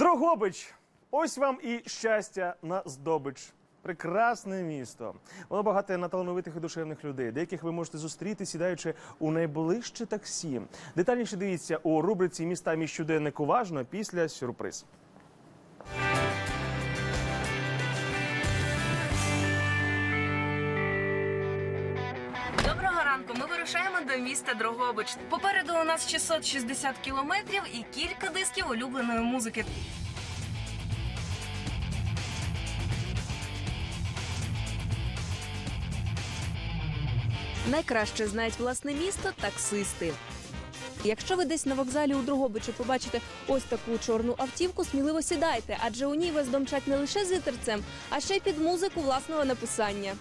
Дрогобич, ось вам і щастя на здобич. Прекрасне місто. Воно багате на талановитих і душевних людей, деяких ви можете зустріти, сідаючи у найближче таксі. Детальніше дивіться у рубриці Міста мій щоденник уважно після сюрприз. Доброго ранку. Ми вирушаємо до міста Дрогобич. Попереду у нас 660 кілометрів і кілька дисків улюбленої музики. Найкраще знають власне місто таксисти. Якщо ви десь на вокзалі у Дрогобичі побачите ось таку чорну автівку, сміливо сідайте, адже у ній вас домчать не лише з вітерцем, а ще й під музику власного написання.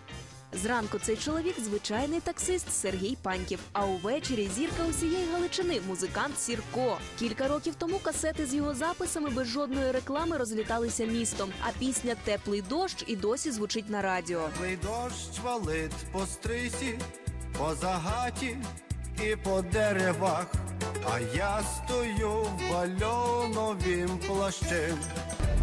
Зранку цей чоловік звичайний таксист Сергій Паньків. А увечері зірка усієї Галичини, музикант Сірко. Кілька років тому касети з його записами без жодної реклами розліталися містом. А пісня Теплий дощ і досі звучить на радіо. Теплий дощ валить по стрисі, по загаті і по деревах, а я стою в бальоновім плащем.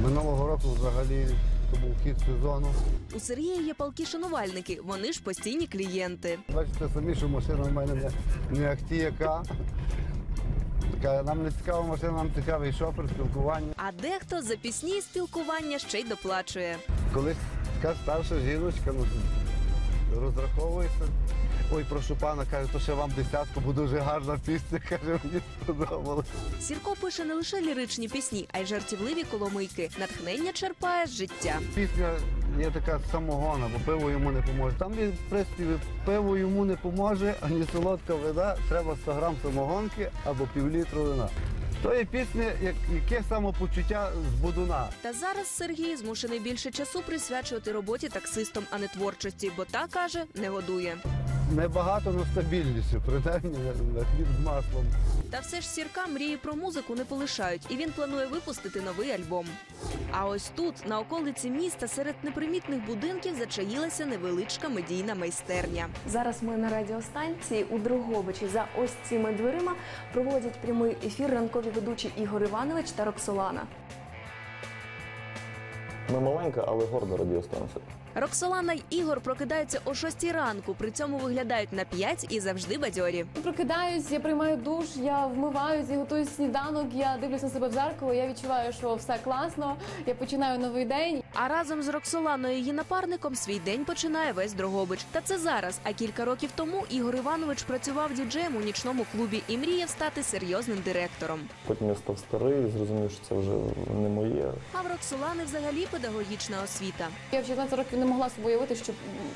Минулого року взагалі то був хід сезону. У Сергія є палки шанувальники. Вони ж постійні клієнти. Бачите самі, що машина в мене не, не ахті яка. Така, нам не цікава машина, нам цікавий шофер, спілкування. А дехто за пісні спілкування ще й доплачує. Колись така старша жіночка ну, розраховується. Ой, прошу пана, каже, то ще вам десятку, бо дуже гарна пісня, каже, мені сподобалось. Сірко пише не лише ліричні пісні, а й жартівливі коломийки. Натхнення черпає з життя. Пісня є така самогона, бо пиво йому не поможе. Там є приспіви, пиво йому не поможе, ані солодка вода, треба 100 грам самогонки або півлітру вина. То є пісня, як, яке самопочуття з будуна. Та зараз Сергій змушений більше часу присвячувати роботі таксистом, а не творчості, бо та каже, не годує. Небагато, але стабільніше, принаймні на хліб з маслом. Та все ж сірка мрії про музику не полишають, і він планує випустити новий альбом. А ось тут, на околиці міста, серед непримітних будинків зачаїлася невеличка медійна майстерня. Зараз ми на радіостанції у Дрогобичі. За ось цими дверима проводять прямий ефір ранкові ведучі Ігор Іванович та Роксолана. Ми маленька, але горда радіостанція. Роксолана й Ігор прокидаються о 6 ранку, при цьому виглядають на 5 і завжди бадьорі. Прокидаюсь, я приймаю душ, я вмиваюсь, я готую сніданок, я дивлюсь на себе в зеркало, я відчуваю, що все класно, я починаю новий день. А разом з Роксоланою і її напарником свій день починає весь Дрогобич. Та це зараз. А кілька років тому Ігор Іванович працював діджеєм у нічному клубі і мріяв стати серйозним директором. Потім я став старий, зрозумів, що це вже не моє. А в Роксолани взагалі педагогічна освіта. Я в 16 років не могла собі уявити, що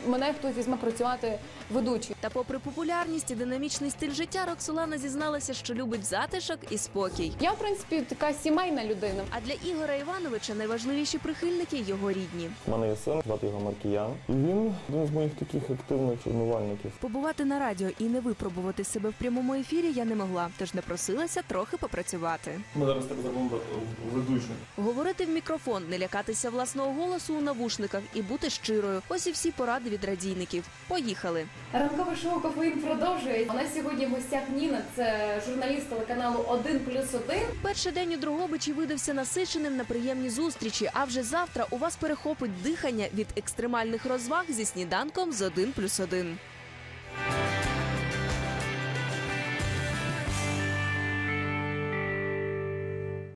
мене хтось візьме працювати ведучою. Та, попри популярність і динамічний стиль життя, Роксолана зізналася, що любить затишок і спокій. Я, в принципі, така сімейна людина. А для Ігора Івановича найважливіші прихильники його рідні. У мене є син, звати його Маркіян. І він один з моїх таких активних шанувальників. Побувати на радіо і не випробувати себе в прямому ефірі я не могла, тож напросилася трохи попрацювати. Ми зараз так зробимо ведучим. Говорити в мікрофон, не лякатися власного голосу у навушниках і бути щирою. Ось і всі поради від радійників. Поїхали. Ранкове шоу «Кофеїн» продовжує. У нас сьогодні в гостях Ніна, це журналіст телеканалу «1 плюс 1». Перший день у Дрогобичі видався насиченим на приємні зустрічі. А вже завтра у вас перехопить дихання від екстремальних розваг зі сніданком з 1 плюс 1.